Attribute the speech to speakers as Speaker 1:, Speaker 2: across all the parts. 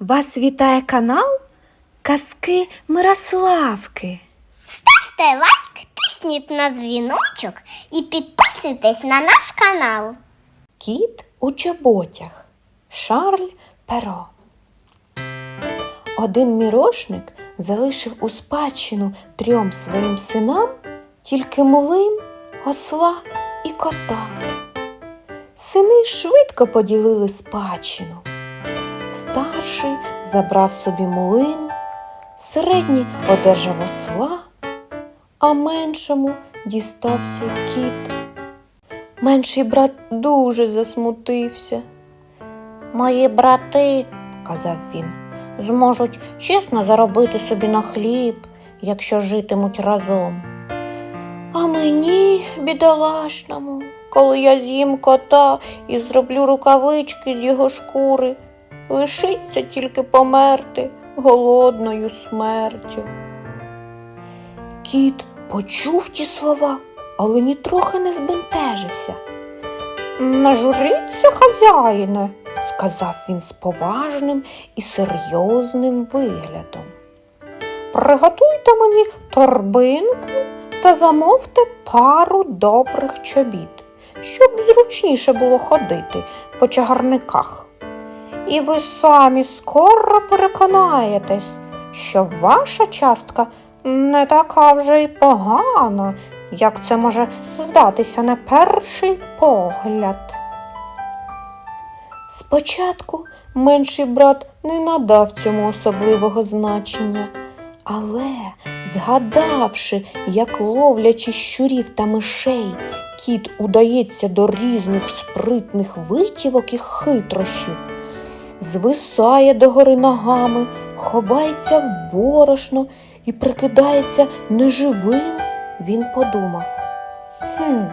Speaker 1: Вас вітає канал Казки Мирославки.
Speaker 2: Ставте лайк, тисніть на дзвіночок і підписуйтесь на наш канал.
Speaker 1: Кіт у чоботях. Шарль Перо. Один мірошник залишив у спадщину трьом своїм синам тільки млин, осла і кота. Сини швидко поділили спадщину. Старший забрав собі млин, середній одержав осла, а меншому дістався кіт. Менший брат дуже засмутився. Мої брати, казав він, зможуть чесно заробити собі на хліб, якщо житимуть разом. А мені, бідолашному, коли я з'їм кота і зроблю рукавички з його шкури, лишиться тільки померти голодною смертю. Кіт почув ті слова, але нітрохи не збентежився. Не журіться, хазяїне, сказав він з поважним і серйозним виглядом. Приготуйте мені торбинку та замовте пару добрих чобіт, щоб зручніше було ходити по чагарниках. І ви самі скоро переконаєтесь, що ваша частка не така вже й погана, як це може здатися на перший погляд. Спочатку менший брат не надав цьому особливого значення, але, згадавши, як ловлячи щурів та мишей, кіт удається до різних спритних витівок і хитрощів, звисає догори ногами, ховається в борошно і прикидається неживим, він подумав. Хм,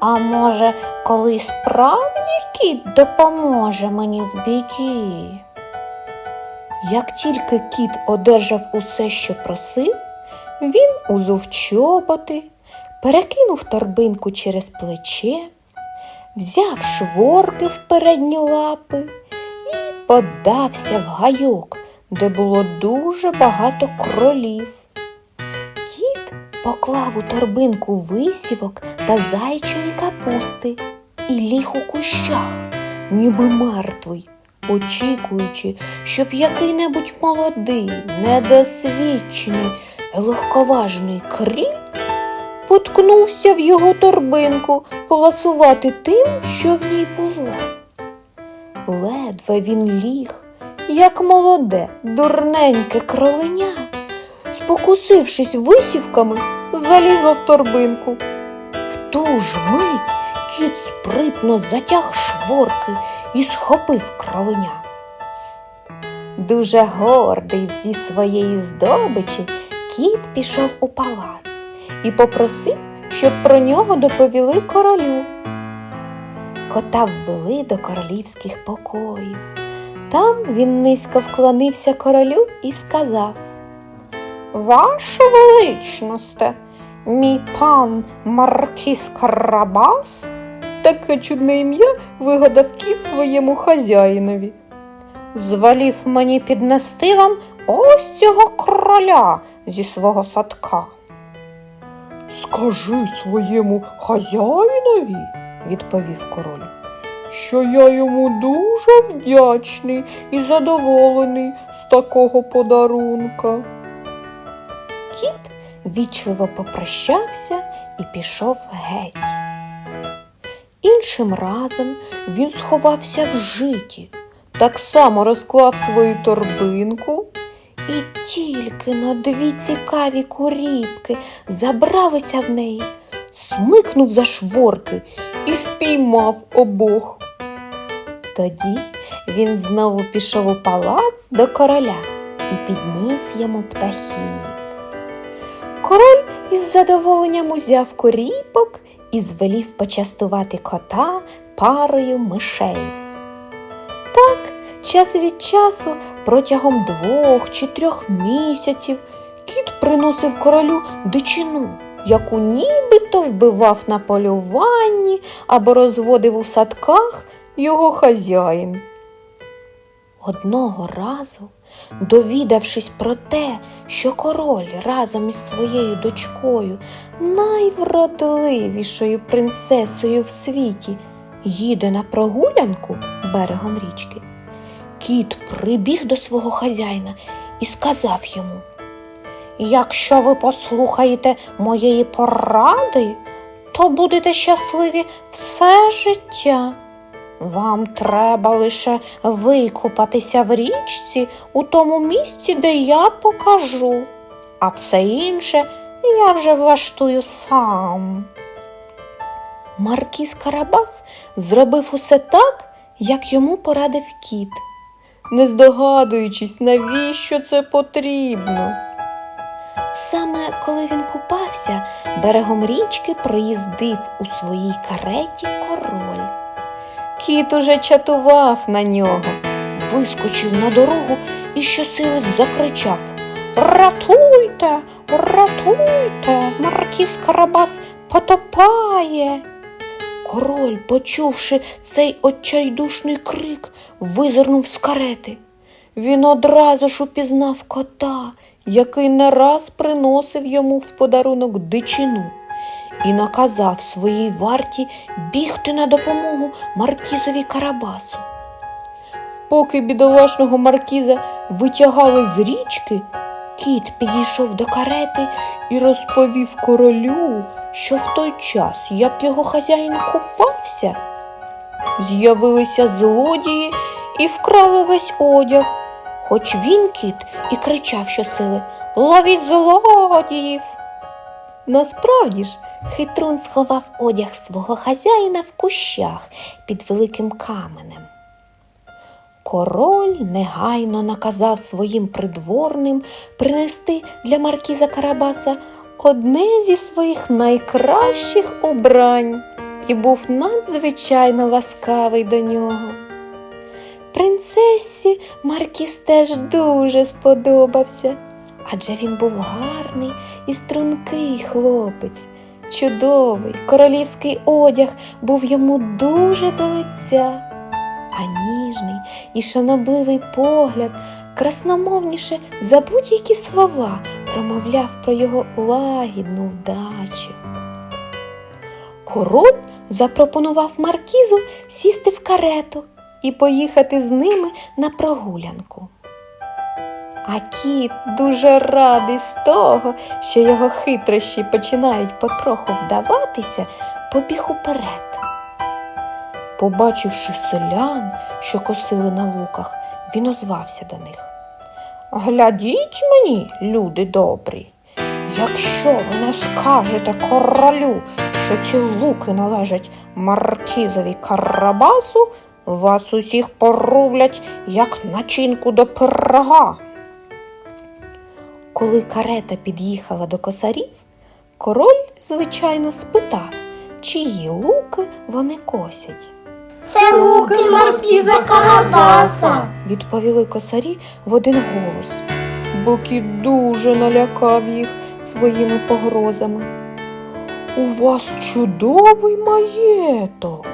Speaker 1: а може, коли справді кіт допоможе мені в біді? Як тільки кіт одержав усе, що просив, він узув чоботи, перекинув торбинку через плече, взяв шворки в передні лапи подався в гайок, де було дуже багато кролів. Кіт поклав у торбинку висівок та зайчої капусти і ліг у кущах, ніби мертвий, очікуючи, щоб який-небудь молодий, недосвідчений, легковажний кріль поткнувся в його торбинку поласувати тим, що в ній було. Ледве він ліг, як молоде, дурненьке кроленя спокусившись висівками, залізла в торбинку. В ту ж мить кіт спритно затяг шворки і схопив кроленя. Дуже гордий зі своєї здобичі, кіт пішов у палац і попросив, щоб про нього доповіли королю. Кота ввели до королівських покоїв. Там він низько вклонився королю і сказав Ваше величносте, мій пан Маркіс Карабас, таке чудне ім'я вигадав кіт своєму хазяїнові. Звалів мені піднести вам ось цього кроля зі свого садка. Скажи своєму хазяїнові, відповів король, що я йому дуже вдячний і задоволений з такого подарунка. Кіт вічливо попрощався і пішов геть. Іншим разом він сховався в житі, так само розклав свою торбинку, і тільки на дві цікаві куріпки забралися в неї, смикнув за шворки і впіймав обох. Тоді він знову пішов у палац до короля і підніс йому птахів. Король із задоволенням узяв коріпок і звелів почастувати кота парою мишей. Так, час від часу, протягом двох чи трьох місяців, кіт приносив королю дичину, яку нібито вбивав на полюванні або розводив у садках його хазяїн. Одного разу, довідавшись про те, що король разом із своєю дочкою, найвродливішою принцесою в світі, їде на прогулянку берегом річки, кіт прибіг до свого хазяїна і сказав йому: Якщо ви послухаєте моєї поради, то будете щасливі все життя. Вам треба лише викупатися в річці у тому місці, де я покажу, а все інше я вже влаштую сам. Маркіз Карабас зробив усе так, як йому порадив кіт, не здогадуючись, навіщо це потрібно. Саме коли він купався, берегом річки проїздив у своїй кареті король. Кіт уже чатував на нього, вискочив на дорогу і щосили закричав Ратуйте, ратуйте, маркіз Карабас потопає. Король, почувши цей отчайдушний крик, визирнув з карети. Він одразу ж упізнав кота, який не раз приносив йому в подарунок дичину, і наказав своїй варті бігти на допомогу маркізові Карабасу. Поки бідолашного маркіза витягали з річки, кіт підійшов до карети і розповів королю, що в той час, як його хазяїн купався, з'явилися злодії і вкрали весь одяг. Хоч він кіт і кричав щосили Ловіть злодіїв. Насправді ж, хитрун сховав одяг свого хазяїна в кущах під великим каменем. Король негайно наказав своїм придворним принести для маркіза Карабаса одне зі своїх найкращих убрань і був надзвичайно ласкавий до нього. Принцесі Маркіз теж дуже сподобався, адже він був гарний і стрункий хлопець, чудовий королівський одяг був йому дуже до лиця, а ніжний і шанобливий погляд красномовніше за будь-які слова промовляв про його лагідну вдачу. Король запропонував Маркізу сісти в карету і поїхати з ними на прогулянку. А кіт дуже радий з того, що його хитрощі починають потроху вдаватися, побіг уперед. Побачивши селян, що косили на луках, він озвався до них. Глядіть мені, люди добрі, якщо ви не скажете королю, що ці луки належать маркізові Карабасу, вас усіх порублять, як начинку до пирога. Коли карета під'їхала до косарів, король, звичайно, спитав, чиї луки вони косять.
Speaker 2: Це луки маркіза Карабаса.
Speaker 1: Відповіли косарі в один голос, Бокіт дуже налякав їх своїми погрозами. У вас чудовий маєток,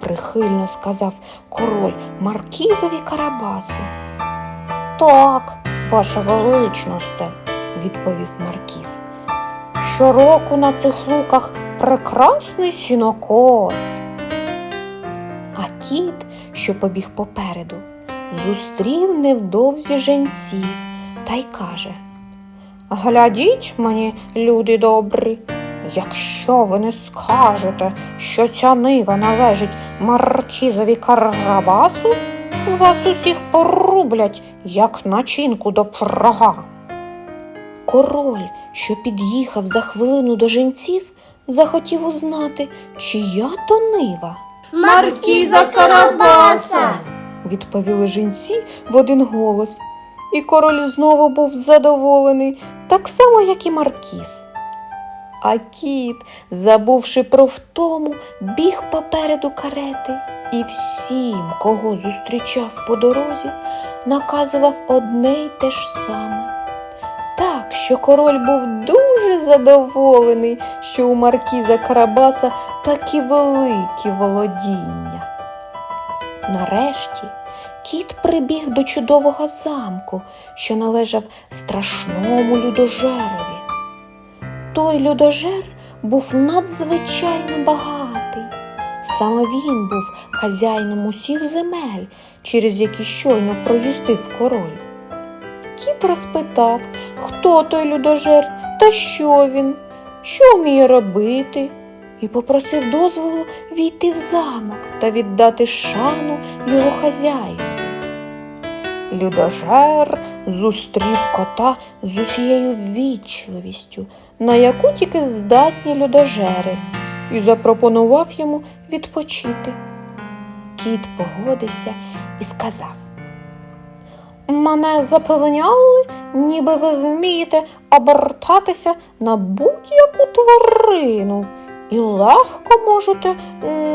Speaker 1: прихильно сказав король Маркізові Карабасу. Так, ваша величносте, відповів Маркіз. Щороку на цих луках прекрасний сінокос. А кіт, що побіг попереду, зустрів невдовзі женців та й каже Глядіть мені, люди добрі, якщо ви не скажете, що ця нива належить маркізові Карабасу, вас усіх порублять, як начинку до пирога. Король, що під'їхав за хвилину до женців, захотів узнати, чия то нива.
Speaker 2: Маркіза Карабаса.
Speaker 1: відповіли жінці в один голос. І король знову був задоволений, так само, як і Маркіз. А кіт, забувши про втому, біг попереду карети і всім, кого зустрічав по дорозі, наказував одне й те ж саме. Так, що король був дуже задоволений, що у Маркіза Карабаса такі великі володіння. Нарешті кіт прибіг до чудового замку, що належав страшному людожерові. Той людожер був надзвичайно багатий. Саме він був хазяїном усіх земель, через які щойно проїздив король. Кіт розпитав, хто той людожер та що він, що вміє робити, і попросив дозволу війти в замок та віддати шану його хазяїнові. Людожер зустрів кота з усією ввічливістю, на яку тільки здатні людожери, і запропонував йому відпочити. Кіт погодився і сказав. Мене запевняли, ніби ви вмієте обертатися на будь-яку тварину і легко можете,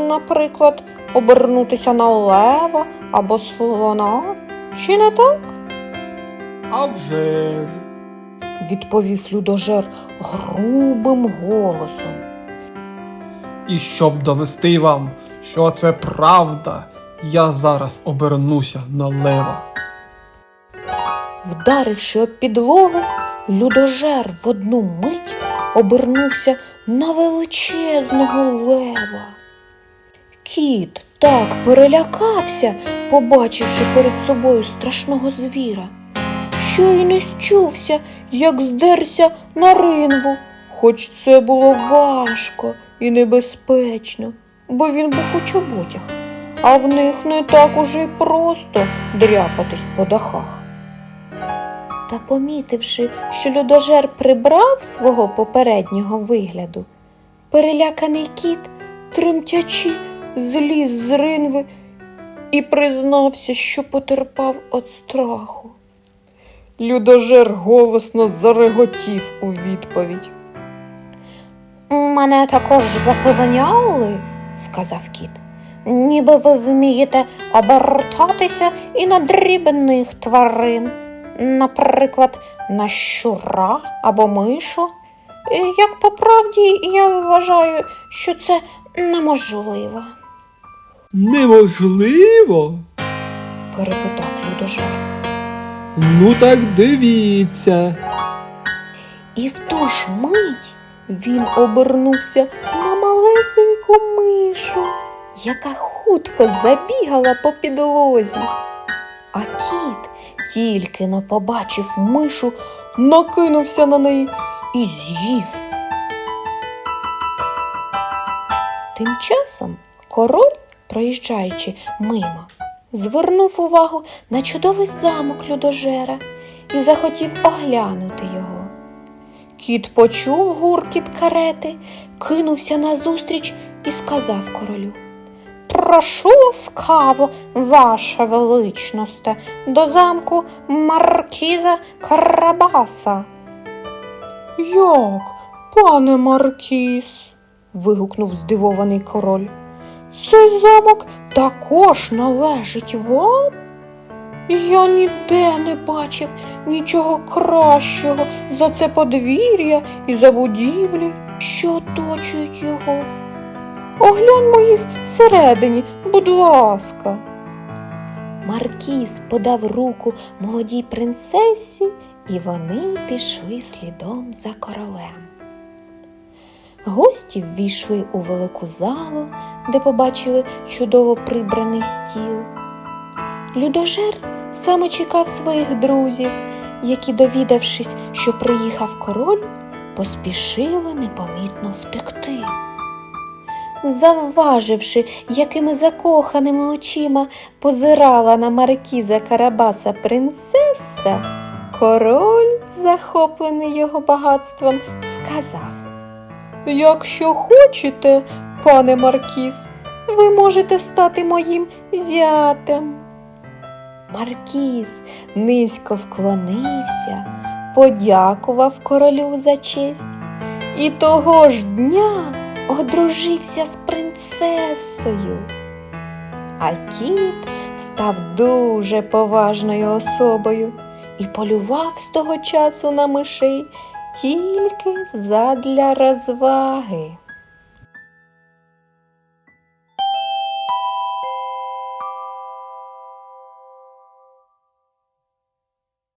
Speaker 1: наприклад, обернутися на лева або слона. Чи не так?
Speaker 3: А вже ж.
Speaker 1: відповів людожер грубим голосом.
Speaker 3: І щоб довести вам, що це правда, я зараз обернуся на лева.
Speaker 1: Вдаривши об підлогу, людожер в одну мить обернувся на величезного лева. Кіт так перелякався, побачивши перед собою страшного звіра, що й не счувся, як здерся на ринву, хоч це було важко і небезпечно, бо він був у чоботях, а в них не так уже й просто дряпатись по дахах. Та помітивши, що людожер прибрав свого попереднього вигляду, переляканий кіт, тремтячи, зліз з ринви і признався, що потерпав від страху. Людожер голосно зареготів у відповідь. Мене також запевняли, сказав кіт, ніби ви вмієте обертатися і на дрібних тварин наприклад, на щура або мишу. Як по правді, я вважаю, що це неможливо,
Speaker 3: Неможливо?
Speaker 1: перепитав людожер.
Speaker 3: Ну так дивіться.
Speaker 1: І в ту ж мить він обернувся на малесеньку мишу, яка хутко забігала по підлозі. А кіт тільки но побачив мишу, накинувся на неї і з'їв. Тим часом король, проїжджаючи мимо, звернув увагу на чудовий замок людожера і захотів оглянути його. Кіт почув гуркіт карети, кинувся назустріч і сказав королю. Прошу ласкаво, ваша величносте, до замку маркіза Карабаса. Як, пане Маркіз? вигукнув здивований король. Цей замок також належить вам? Я ніде не бачив нічого кращого за це подвір'я і за будівлі, що оточують його. Огляньмо їх всередині, будь ласка. Маркіз подав руку молодій принцесі, і вони пішли слідом за королем. Гості ввійшли у велику залу, де побачили чудово прибраний стіл. Людожер саме чекав своїх друзів, які, довідавшись, що приїхав король, поспішили непомітно втекти. Завваживши, якими закоханими очима позирала на маркіза Карабаса принцеса, король, захоплений його багатством, сказав Якщо хочете, пане Маркіз, ви можете стати моїм зятем. Маркіз низько вклонився, подякував королю за честь і того ж дня одружився з принцесою. А кіт став дуже поважною особою і полював з того часу на мишей тільки задля розваги.